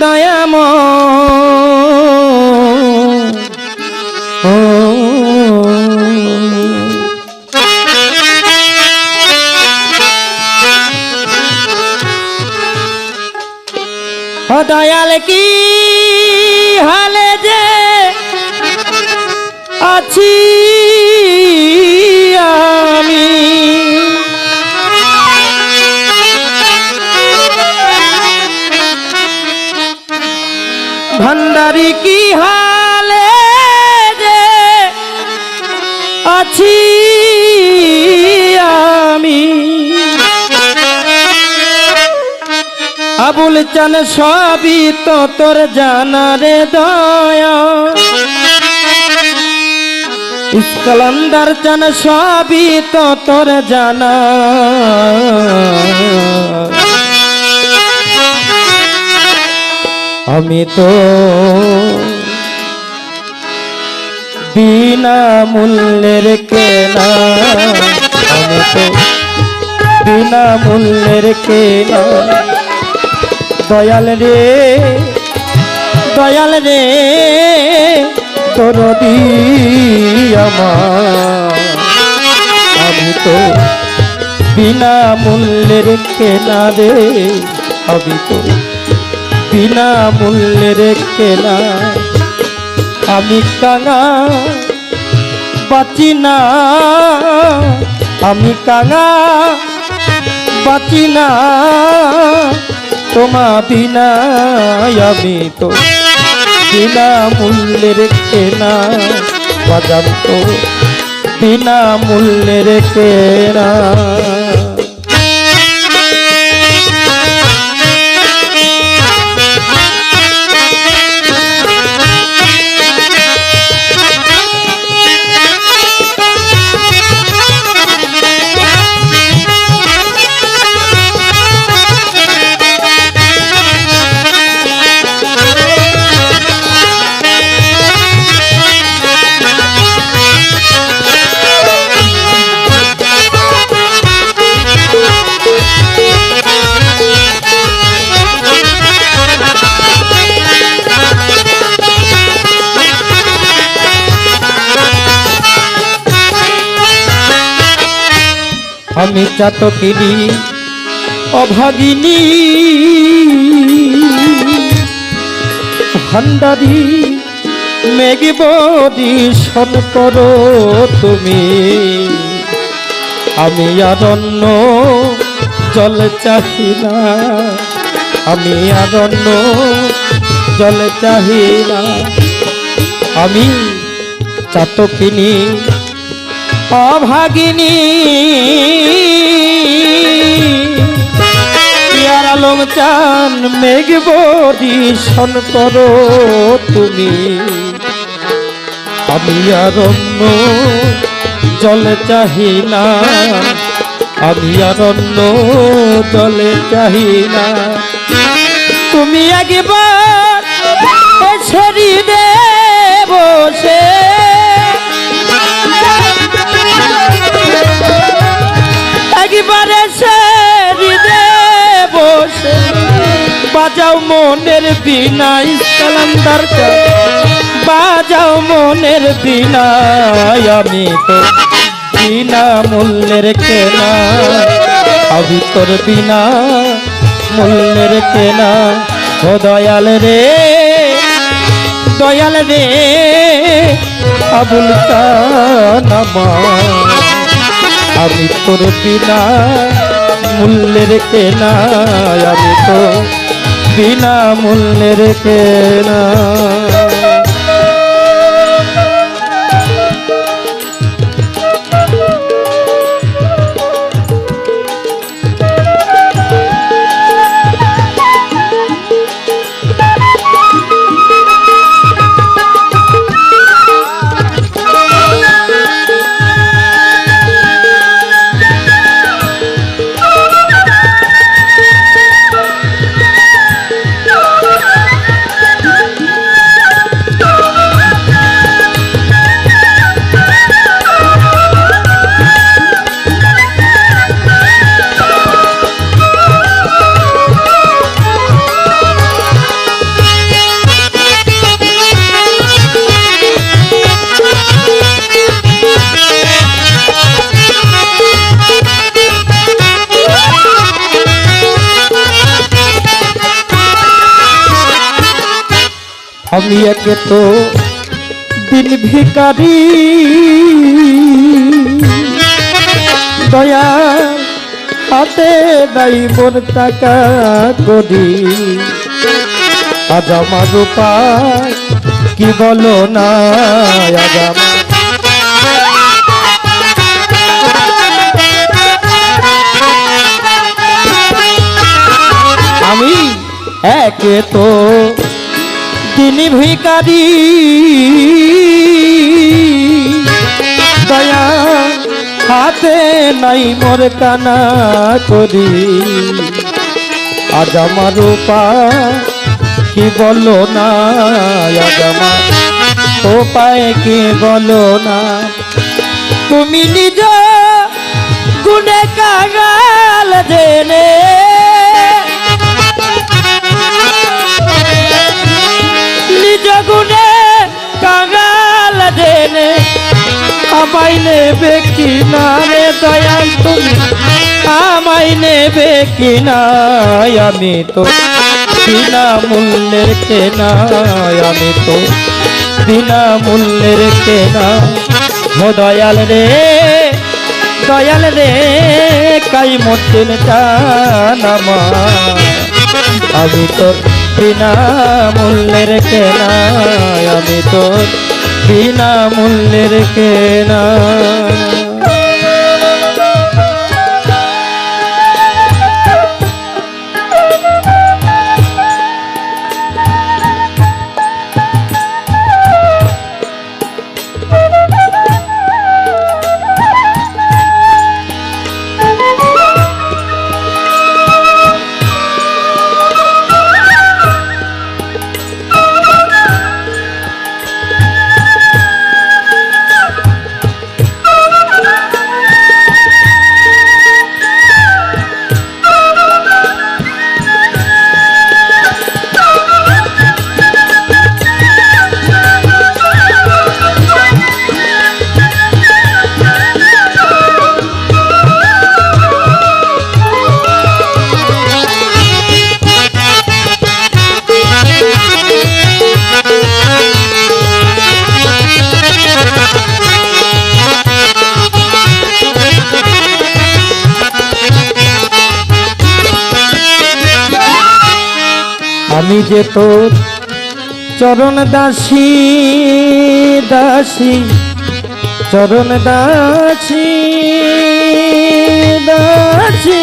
দয়াম দয়াল কি হালে যে আছি? ভান্ডারি কি হালে যে আছি আমি? আবুল চান সবই তো তোর জানা রে দয়া। ইস্কলন্দার চান সবই তো তোর জানা। আমি তো বিনা মূল্যের কেনা, আমি তো বিনা মূল্যের কেনা। দয়াল রে দয়াল রে, তোর আমি তো বিনা মূল্যের কেনা রে, আমি তো বিনা মূল্যের কেনা। আমি কাঙা, বাঁচি না। আমি কাঙা, বাঁচি না। তোমা বিনা আমি তো বিনা মূল্যের কেনা। বাজাম তো বিনা মূল্যের কেনা। আমি চাতকিনী অভাগিনী। ভান্ডারি মেঘবদি শন করো তুমি। আমি আরণ্য জল চাহি না, আমি আরণ্য জল চাহি না। আমি চাতকিনী অভাগিনী। আলম চান মেঘ বরিশন করো তুমি। আমি অরণ্য জলে চাহি না আমি অরণ্য জলে চাহি না তুমি একবার বিনা ইসলামদার বাজাও মনের বিনা আমি তো বিনা মূল্যের কেনা। আমি তোর বিনা মূল্যের কেনা। ও দয়াল রে দয়াল রে, আবুল আমি তোর বিনা মূল্যের কেনা, আমি তো বিনা মূল্যের কেনা আমি একে তো দিন ভিকারি দয়া হাতে নাই মোর টাকা করি। আজ আমার কি বলো না? আজ আমি একে তো তিনি ভিকারি দয়া হাতে নাই মোর কানা করি। আজ আমার উপায় কি বলো না? আজ আমার উপায় কি বলো না? তুমি নিজ গুণে কাগাল জেনে নেবে কি না আমি তো? বিনা মূল্যের কেনা আমি তো? বিনা মূল্যের কেনা? ও দয়াল রে দয়াল রে, কাই মতিন জানামা আমি তো বিনা মূল্যের কেনা আমি তো বিনা মূল্যের কেনা। আমি যে তোর চরণ দাসী দাসী, চরণ দাসী দাসী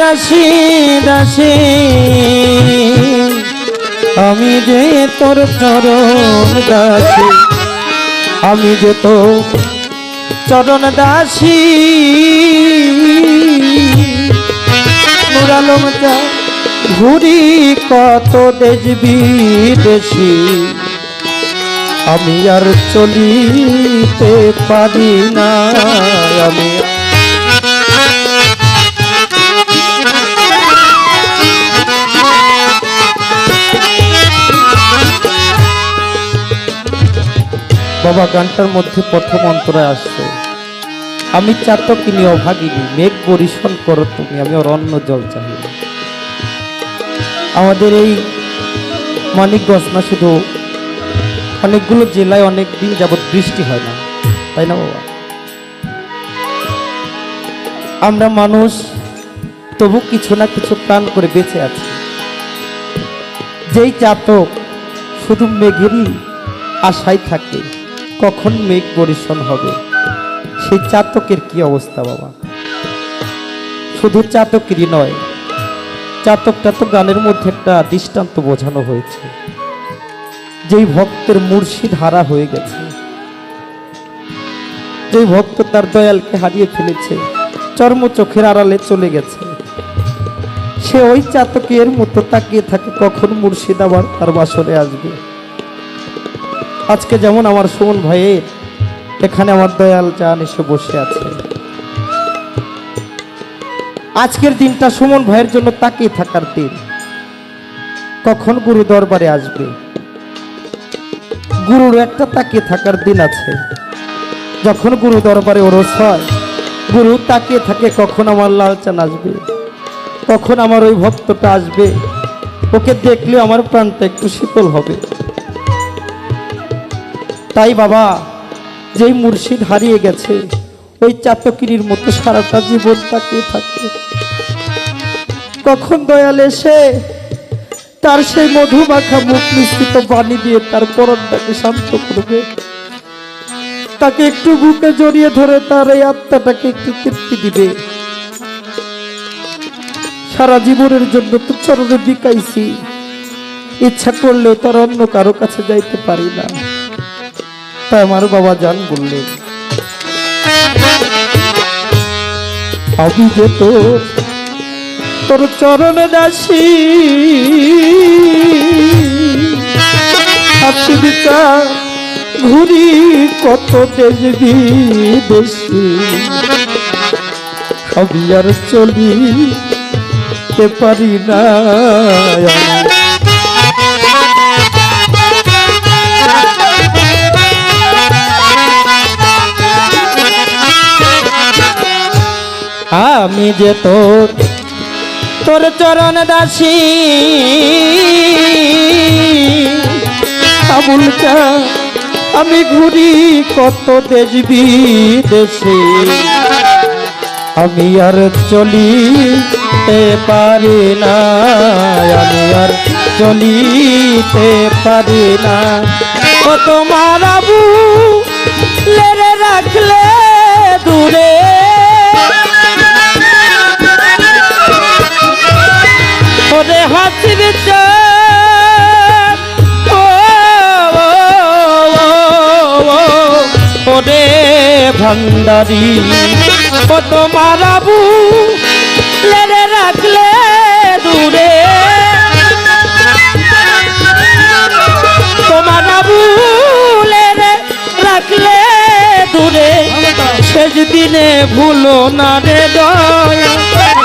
দাসী দাসী। আমি যে তোর চরণ দাসী, আমি যে তোর চরণ দাসী। কত দেশ বিদেশি আমি আর চলিতে পারি না, আমি বাবা গানটার মধ্যে প্রথম অন্তরায় আসছে আমি চাতকিনী অভাগিনী মেঘ পরিশন করো তুমি, আমি অন্য জল চাই না। আমাদের এই মানিকগঞ্জ না, শুধু অনেকগুলো জেলায় অনেক দিন যাবৎ বৃষ্টি হয় না। তাই না, বাবা? আমরা মানুষ, তবু কিছু না কিছু প্রাণ করে বেঁচে আছি। যেই চাতক শুধু মেঘেরই আশায় থাকে, কখন মেঘ বরিশন হবে? সেই চাতকের কি অবস্থা, বাবা? শুধু চাতকেরই নয় চাতকটা তো গানের মধ্যে একটা দৃষ্টান্ত বোঝানো হয়েছে। যেই ভক্তের মুর্শিদ হারা হয়ে গেছে। যেই ভক্ত তার দয়ালকে হারিয়ে ফেলেছে, চর্ম চোখের আড়ালে চলে গেছে। সে ওই চাতকের মতো তাকিয়ে থাকে, কখন মুর্শিদ আবার তার বাসরে আসবে। আজকে যেমন আমার সুমন ভাইয়ের, এখানে আমার দয়াল চান এসে বসে আছে। আজকের দিনটা সুমন ভাইয়ের জন্য তাকিয়ে থাকার দিন। কখন গুরু দরবারে আসবে? গুরুর একটা তাকিয়ে থাকার দিন আছে। যখন গুরু দরবারে ওরস হয়, গুরু তাকিয়ে থাকে কখন আমার লাল চান আসবে? কখন আমার ওই ভক্তটা আসবে? ওকে দেখলে আমার প্রাণটা একটু শীতল হবে। তাই বাবা, যেই মুর্শিদ হারিয়ে গেছে ওই চাতকিরির মতো সারাটা জীবন তাকিয়ে থাকে। কখন দয়াল এসে তার সেই মধুমাখা মুখ মিশ্রিত বাণী দিয়ে তার পরনটাকে শান্ত করবে? তাকে একটু বুকে জড়িয়ে ধরে তার এই আত্মাটাকে একটু তৃপ্তি দিবে। সারা জীবনের জন্য তো চরণে বিকাইছি। ইচ্ছা করলেও তার অন্য কারও কাছে যাইতে পারি না। তাই আমার বাবা জান বললেন যে তোর তোর চরণে দাসী। বিচার ঘুরি কত দেশ বিদেশি। আমি আর চলি পারি না। আমি। যে তোর তোর চরণ দাসী আবুল আমি ঘুরি কত দেশ বিদেশে আমি আর চলিতে পারি না, আমি আর চলিতে পারি না ও হাসির চাঁদ, ভান্ডারি ও তোমার আবু লেরে রাখলে দূরে তোমার আবু লেরে রাখলে দূরে শেষ দিনে ভুলো না রে দয়া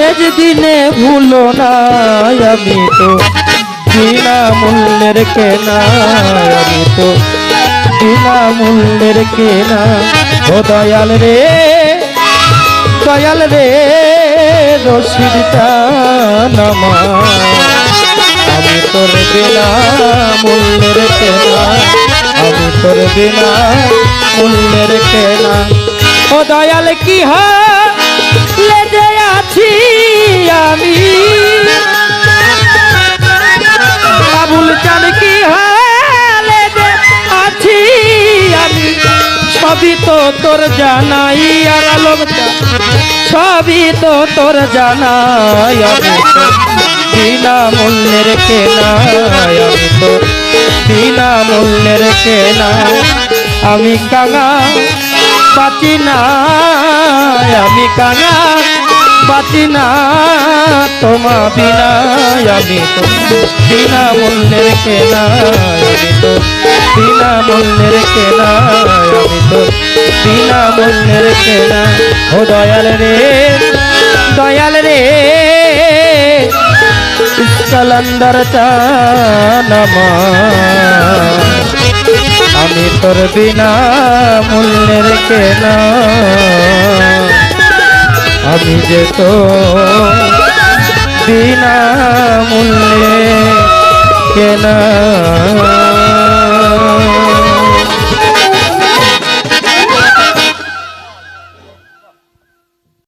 শেষ দিনে ভুলো না আমি তো। বিনা মূল্যের কেনা আমি তো। বিনা মূল্যের কেনা। ও দয়াল রে দয়াল রে রশিদটা নামা আমি তোর বিনা মূল্যের কেনা, আমি তোর বিনা মূল্যের কেনা। ও দয়াল, কি আছি আমি। আবুল চান কি লেগে আছি আমি। সবই তো তোর জানাই আর আলম সবই তো তোর জানাই আমি তো। বিনা মূল্যের কেনা আমি তো। বিনা মূল্যের কেনা আমি কাঙা বাঁচি না, আমি কাঙা। বাঁচি না, তোমা বিনা আমি তো। বিনা মূল্যের কেনা আমি তো। বিনা মূল্যের কেনা আমি তো। বিনা মূল্যের কেনা ও দয়াল রে দয়াল রে। কালান্দার চানামা আমি তোর বিনা মূল্যের কেনা। আমি যে তো বিনা মূল্যে কেনা